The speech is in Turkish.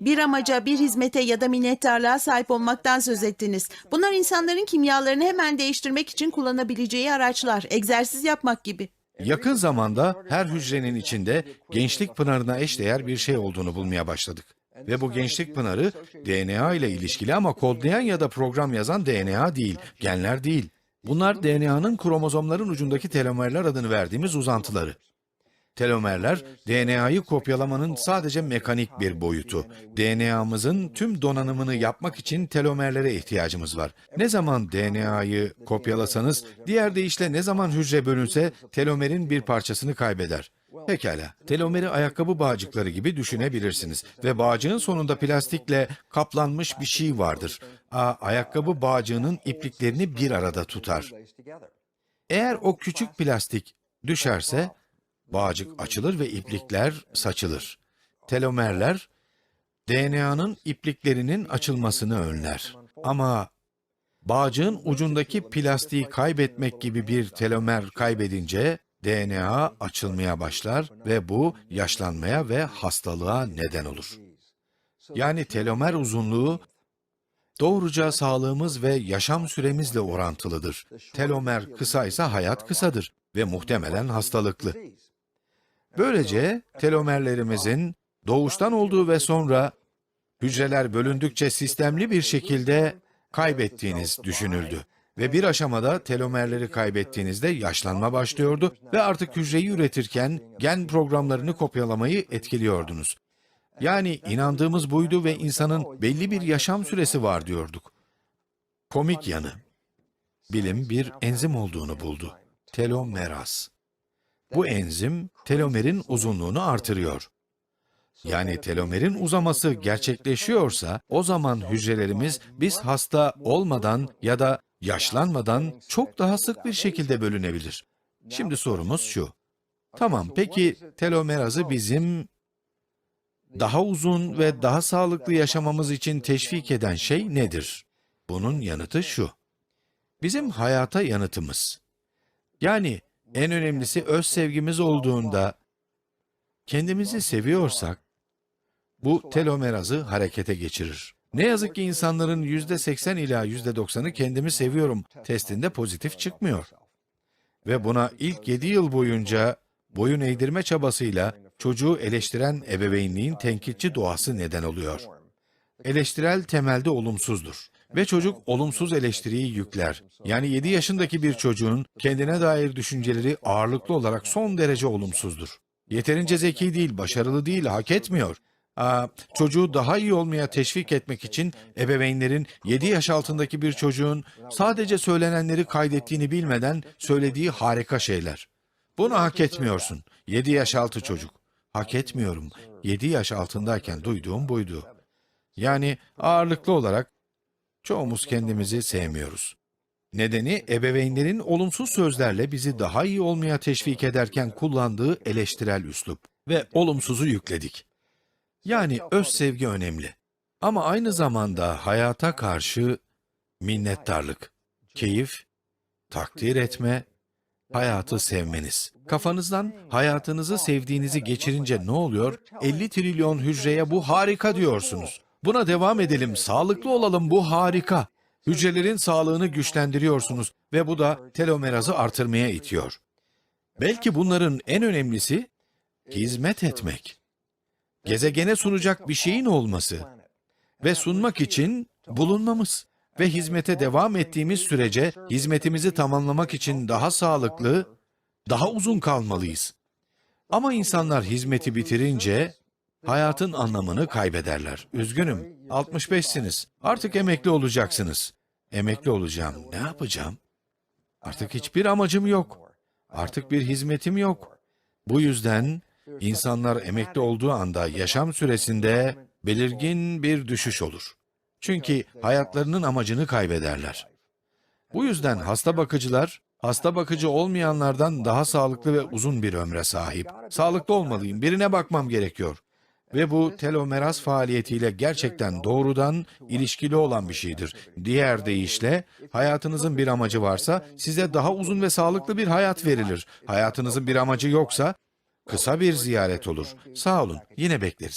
Bir amaca, bir hizmete ya da minnettarlığa sahip olmaktan söz ettiniz. Bunlar insanların kimyalarını hemen değiştirmek için kullanabileceği araçlar. Egzersiz yapmak gibi. Yakın zamanda her hücrenin içinde gençlik pınarına eşdeğer bir şey olduğunu bulmaya başladık. Ve bu gençlik pınarı DNA ile ilişkili ama kodlayan ya da program yazan DNA değil, genler değil. Bunlar DNA'nın kromozomların ucundaki telomerler adını verdiğimiz uzantıları. Telomerler, DNA'yı kopyalamanın sadece mekanik bir boyutu. DNA'mızın tüm donanımını yapmak için telomerlere ihtiyacımız var. Ne zaman DNA'yı kopyalasanız, diğer deyişle ne zaman hücre bölünse telomerin bir parçasını kaybeder. Pekala, telomeri ayakkabı bağcıkları gibi düşünebilirsiniz ve bağcığın sonunda plastikle kaplanmış bir şey vardır. Aa, ayakkabı bağcığının ipliklerini bir arada tutar. Eğer o küçük plastik düşerse, bağcık açılır ve iplikler saçılır. Telomerler, DNA'nın ipliklerinin açılmasını önler. Ama bağcığın ucundaki plastiği kaybetmek gibi bir telomer kaybedince, DNA açılmaya başlar ve bu yaşlanmaya ve hastalığa neden olur. Yani telomer uzunluğu doğruca sağlığımız ve yaşam süremizle orantılıdır. Telomer kısaysa hayat kısadır ve muhtemelen hastalıklı. Böylece telomerlerimizin doğuştan olduğu ve sonra hücreler bölündükçe sistemli bir şekilde kaybettiğiniz düşünüldü. Ve bir aşamada telomerleri kaybettiğinizde yaşlanma başlıyordu ve artık hücreyi üretirken gen programlarını kopyalamayı etkiliyordunuz. Yani inandığımız buydu ve insanın belli bir yaşam süresi var diyorduk. Komik yanı, bilim bir enzim olduğunu buldu. Telomeraz. Bu enzim telomerin uzunluğunu artırıyor. Yani telomerin uzaması gerçekleşiyorsa o zaman hücrelerimiz biz hasta olmadan ya da yaşlanmadan çok daha sık bir şekilde bölünebilir. Şimdi sorumuz şu. Tamam peki telomerazı bizim daha uzun ve daha sağlıklı yaşamamız için teşvik eden şey nedir? Bunun yanıtı şu. Bizim hayata yanıtımız. Yani en önemlisi öz sevgimiz olduğunda kendimizi seviyorsak bu telomerazı harekete geçirir. Ne yazık ki insanların yüzde 80 ila yüzde 90'ı kendimi seviyorum testinde pozitif çıkmıyor. Ve buna ilk 7 yıl boyunca boyun eğdirme çabasıyla çocuğu eleştiren ebeveynliğin tenkitçi doğası neden oluyor. Eleştirel temelde olumsuzdur. Ve çocuk olumsuz eleştiriyi yükler. Yani 7 yaşındaki bir çocuğun kendine dair düşünceleri ağırlıklı olarak son derece olumsuzdur. Yeterince zeki değil, başarılı değil, hak etmiyor. Aa, çocuğu daha iyi olmaya teşvik etmek için ebeveynlerin 7 yaş altındaki bir çocuğun sadece söylenenleri kaydettiğini bilmeden söylediği harika şeyler. Bunu hak etmiyorsun. 7 yaş altı çocuk. Hak etmiyorum. 7 yaş altındayken duyduğum buydu. Yani ağırlıklı olarak çoğumuz kendimizi sevmiyoruz. Nedeni ebeveynlerin olumsuz sözlerle bizi daha iyi olmaya teşvik ederken kullandığı eleştirel üslup ve olumsuzu yükledik. Yani öz sevgi önemli. Ama aynı zamanda hayata karşı minnettarlık, keyif, takdir etme, hayatı sevmeniz. Kafanızdan hayatınızı sevdiğinizi geçirince ne oluyor? 50 trilyon hücreye bu harika diyorsunuz. Buna devam edelim, sağlıklı olalım, bu harika. Hücrelerin sağlığını güçlendiriyorsunuz ve bu da telomerazı artırmaya itiyor. Belki bunların en önemlisi hizmet etmek. Gezegene sunacak bir şeyin olması ve sunmak için bulunmamız ve hizmete devam ettiğimiz sürece hizmetimizi tamamlamak için daha sağlıklı, daha uzun kalmalıyız. Ama insanlar hizmeti bitirince hayatın anlamını kaybederler. Üzgünüm, 65'siniz. Artık emekli olacaksınız. Emekli olacağım. Ne yapacağım? Artık hiçbir amacım yok. Artık bir hizmetim yok. Bu yüzden insanlar emekli olduğu anda yaşam süresinde belirgin bir düşüş olur. Çünkü hayatlarının amacını kaybederler. Bu yüzden hasta bakıcılar, hasta bakıcı olmayanlardan daha sağlıklı ve uzun bir ömre sahip. Sağlıklı olmalıyım, birine bakmam gerekiyor. Ve bu telomeraz faaliyetiyle gerçekten doğrudan ilişkili olan bir şeydir. Diğer deyişle, hayatınızın bir amacı varsa size daha uzun ve sağlıklı bir hayat verilir. Hayatınızın bir amacı yoksa kısa bir ziyaret olur. Sağ olun, yine bekleriz.